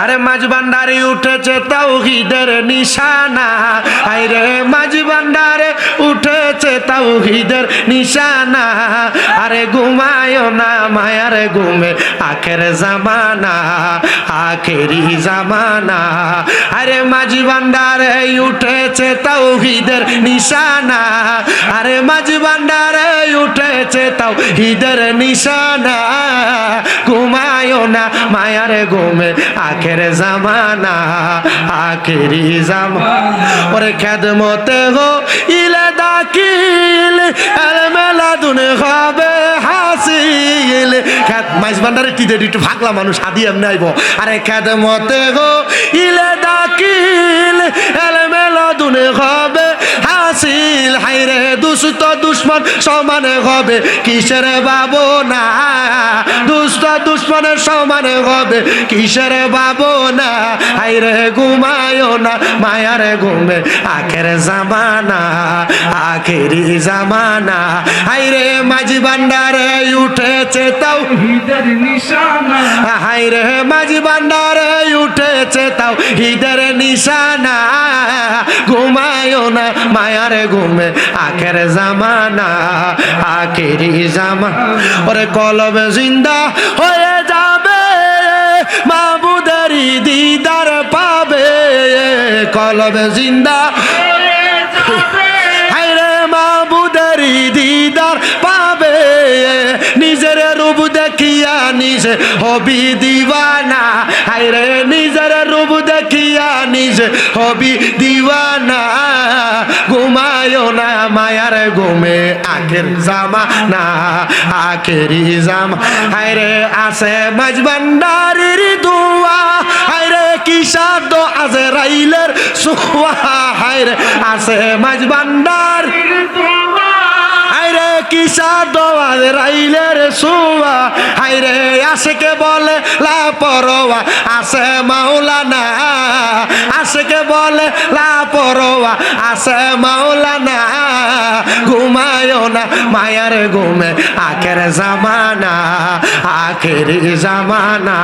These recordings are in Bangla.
আরে মাঝ ভান্ডারে উঠেছে তাওহিদের নিশানা। আরে মাঝ ভান্ডারে উঠেছে তাওহিদের নিশানা। আরে ঘুমায় না মায়ার ঘুমে, আখের জামানা আখেরি জামানা। আরে মাঝি ভান্ডারে উঠেছে তাওহিদের নিশানা। আরে মাঝি ভান্ডারে উঠেছে তাওহিদের নিশানা। ঘুমায় না মায়ার ঘুমে, আখের জামানা, আখেরি জামানা ওরে খেদমতে গো, ইলে দাকিল এল মেলা দুনে হবে হাসিল। খেদ মাইস ভান্ডারে টিদে একটু ভাগলা মানুষ, হাদি এমনি আইব। আরে খেদমতে গো সমানে হবে কিসের বাবু না দুষ্ট দুশ্মনের সমানে হবে কিসের বাবু না হাইরে ঘুমায় না মায়ার ঘুমে আখের জামানা আখেরি জামানা। হাইরে মাঝি ভান্ডারে উঠেছে তাও নিশানা। হাইরে মাঝি ভান্ডারে উঠেছে তাও হিদের নিশানা। ঘুমায় না, মায়ার ঘুমে, আখের জামানা, আখেরি জামা। ওরে কলবে জিন্দা হয়ে যাবে, মাবুদারি দিদার পাবে। কলবে জিন্দা দিদার পাবে। নিজের রূপ দেখিয়া নিজে হবি দিওয়ানা হাইরে নিজের নিজে হবি দিওয়ানা, ঘুমায় না মায়ার ঘুমে, আখের জামা না আখেরি জামা। হাইরে আসে মাঝবান্ডারির দুয়া হাইরে কি সাদ আছে রাইলের সুয়া। হাইরে আসে মাঝবান্ডার হাইরে কিসা দোয়াল রাইলের সুয়া। হাইরে আশেকে বলে লা পরোয়া আসে মাওলানা আশেকে বলে, লা পরোয়া আসে মাওলানা ঘুমায় না, মায়ার ঘুমে, আখের জামানা আখের জামানা।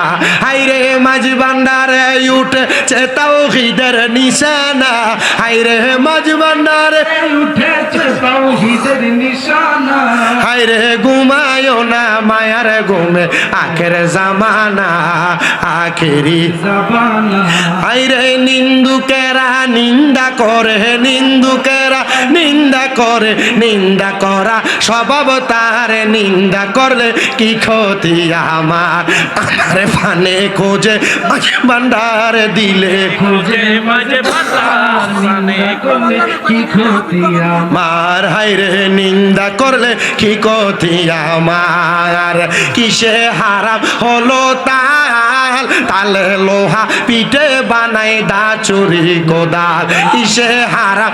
হাইরে মাঝ ভান্ডারে উঠে চেতাও খিদের নিশানা হাইরে মাঝ ভান্ডারে উঠেছে তাওহীদের নিশানা। হায়রে ঘুমায় না, মায়ার ঘুমে, আখের জামানা, আখেরি জাবানা হায়রে নিন্দুকেরা নিন্দা করে নিন্দুকেরা নিন্দা করে নিন্দা করা স্বভাব তার নিন্দা করলে কি ক্ষতি আমার? আমার ফানে খোঁজে মাঝে ভান্ডার দিলে খুঁজে। মাঝে কি ক্ষতি আমার? মার হাইরে নিন্দা করলে কি কতি আমার? কিসে হারাম হলো তাল তালে লোহা পিঠে বানাই দা চুরি কোদাল। ইসে হারাম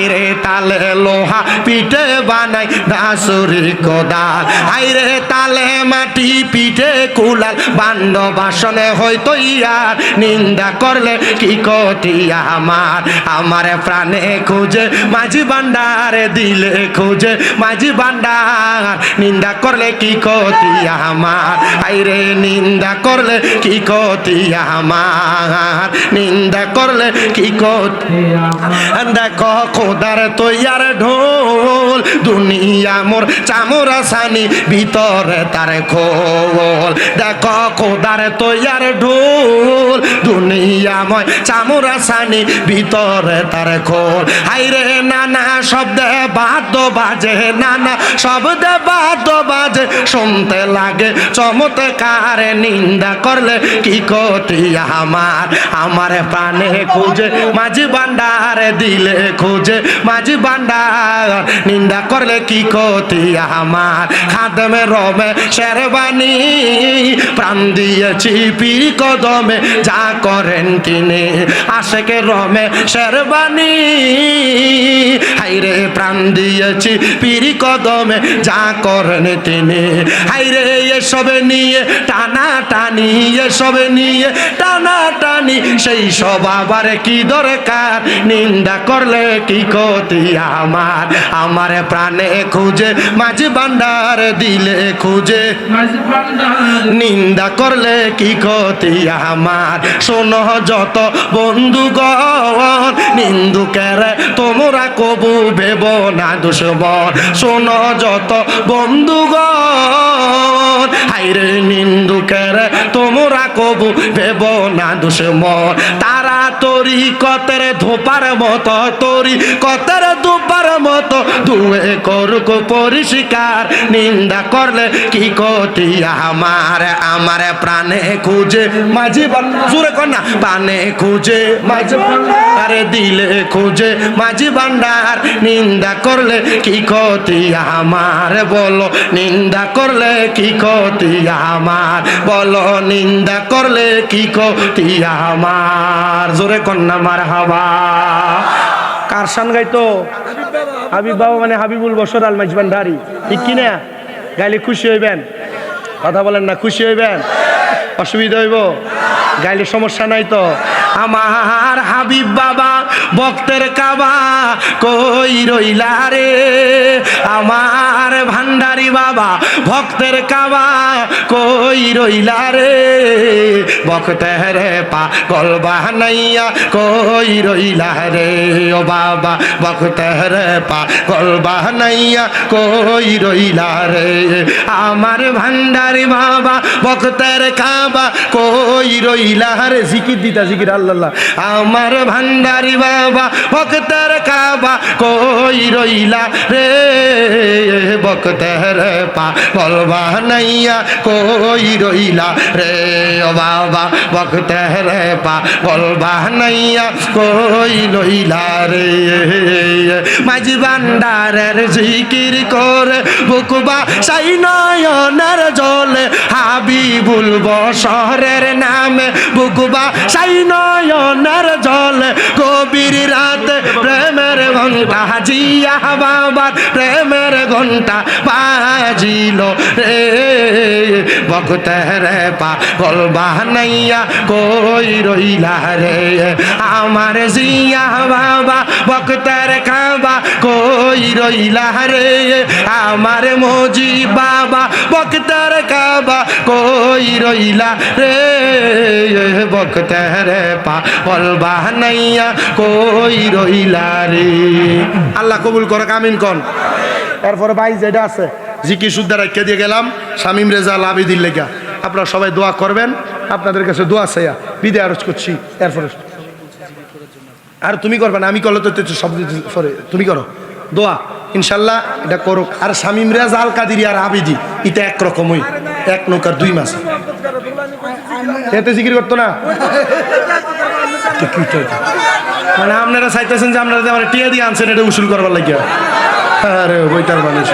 হাইরে তালে লোহা পিঠে বানাই দা চুরি কোদাল হাইরে তালে মাটি পিঠে কুলাল বান্ড বাসনে হয়তো ইয়ার নিন্দা করলে কি কটি আমার? আমার প্রাণে খুঁজে মাঝি ভান্ডারে দিলে খুঁজে মাঝি ভান্ডার। নিন্দা করলে কি কতি আমার? আইরে নিন্দা করলে কি কতি আমার? নিন্দা করলে কি কতি দেখো খোদার তৈয়ার ঢোল, দুনিয়া মোর চামড়া সানি, ভিতরে তার খোল। দেখো খোদার তৈয়ার ঢোল, দুনিয়া ময় চামড়া সানি, ভিতরে তার খোল। হাইরে নানা শব্দে বাদ্য বাজে, নানা শব্দে বাদ্য বাজে, শুনতে লাগে চমৎকার নিন্দা করলে কি কতি আমার? আমার প্রাণে খুঁজে, মাঝি ভান্ডার দিলে খুঁজে মাঝি বান্ডা নিন্দা করলে কি ক্ষতি আমার? খাদমে রমে শেরবানি, প্রাণ দিয়েছি পীর কদমে যা করেন তিনি। আশেকে রমে শেরবানি হাইরে প্রাণ দিয়েছি পিরি কদমে যা করেন তিনি। হাইরে এসবে নিয়ে টানা টানি এসবে নিয়ে টানা টানি সেই সব আবার কি দরকার? নিন্দা করলে কি ক্ষতি আমার? আমার প্রাণে খুঁজে মাঝ ভান্ডার দিলে খুঁজে। নিন্দা করলে কি ক্ষতি আমার? শোনো যত বন্ধুগণ নিন্দুকের তোমরা কবু ভেব না দুশ্মন। শোনো যত বন্ধুগণ হাইরে নিন্দুকের, তোমরা কবু ভেব না দুশ্মন। তারা তরি কতের ধোপার মতো তরি কতের ধোপার মতো ধুয়ে করুক পরিষ্কার। নিন্দা করলে কি ক্ষতি আমার? আমার প্রাণে খুঁজে মাঝি বান- জোরে কর না প্রাণে খুঁজে মাঝি আরে দিলে খুঁজে মাঝি ভান্ডার। নিন্দা করলে কি ক্ষতি আমার? বলো, নিন্দা করলে কি ক্ষতি আমার? বলো, নিন্দা করলে কি ক্ষতি আমার? জোরে কন্যা মার হাবা কার সান গাইতো? হাবিব বাবা মানে হাবিবুল বসর আল মাইজ ভান্ডারি ঠিক কিনা? গাইলে খুশি হইবেন। কথা বলেন না, খুশি হইবেন? অসুবিধা হইব? গাইলে সমস্যা নাই তো? আমার হাবিব বাবা ভক্তের কাবা কই রইলা রে? আমার ভান্ডারি বাবা, ভক্তের কাবা কই রইলা রে? ভক্তের পা গল বাহানাইয়া কই রইলা রে? ও বাবা, ভক্তের পা গল বাহানাইয়া কই রইলা রে? আমার ভান্ডারি বাবা, ভক্তের কাবা কই রইলা রে? জিকির দিতা, জিকির আল্লাহ। আমার ভান্ডারি বাবা, ভক্তের কাবা কই রইলা রে? ভক্তের পা গল বাহানাইয়া কই রইলা রে ও বাবা। ভক্তের পা গল বাহানাইয়া কই লইলা রে। মাঝি ভান্ডারের জিকির করে বুকবা সাই নয়নের জলে। হাবিবুল বসরের নামে বুকবা সাই নয়নের জলে। গভীর রাতে প্রেমের ঘণ্টা জিয়া বাবার প্রেমের ঘণ্টা বাজিল রে। ভক্তের পা গল বাহানাইয়া কই রইলা রে? আমার জিয়া বাবা ভক্তের খাবা কই রইলা রে? আমার মজি বাবা ভক্তের কাবা কই রইলা রে? ভক্তের পা গল বাহানাইয়া কই রইলা রে? আল্লাহ কবুল করে কামিন কন। এরপরে ভাই যেটা আছে, জিকি সুদ্ধা রাখিয়ে দিয়ে গেলাম, শামিম রেজা লাভিদির লেগা। আপনারা সবাই দোয়া করবেন, আপনাদের কাছে দোয়া চাইয়া বিদায় আরজ করছি, এরপরে। আর তুমি করবে না, আমি করলে তো সব সরি তুমি করো। দোয়া, ইনশাল্লাহ এটা করো আর শামিম রেজা আল কাদিরি আর আবিদি, এটা একরকমই, এক নৌকার দুই মাস এতে জিকির করতো না? মানে আপনারা চাইতেছেন যে আপনারা আমার টিয়া দিয়ে আনছেন, এটা উসুল করবার লাগিয়া। আরে বইটার মানুষ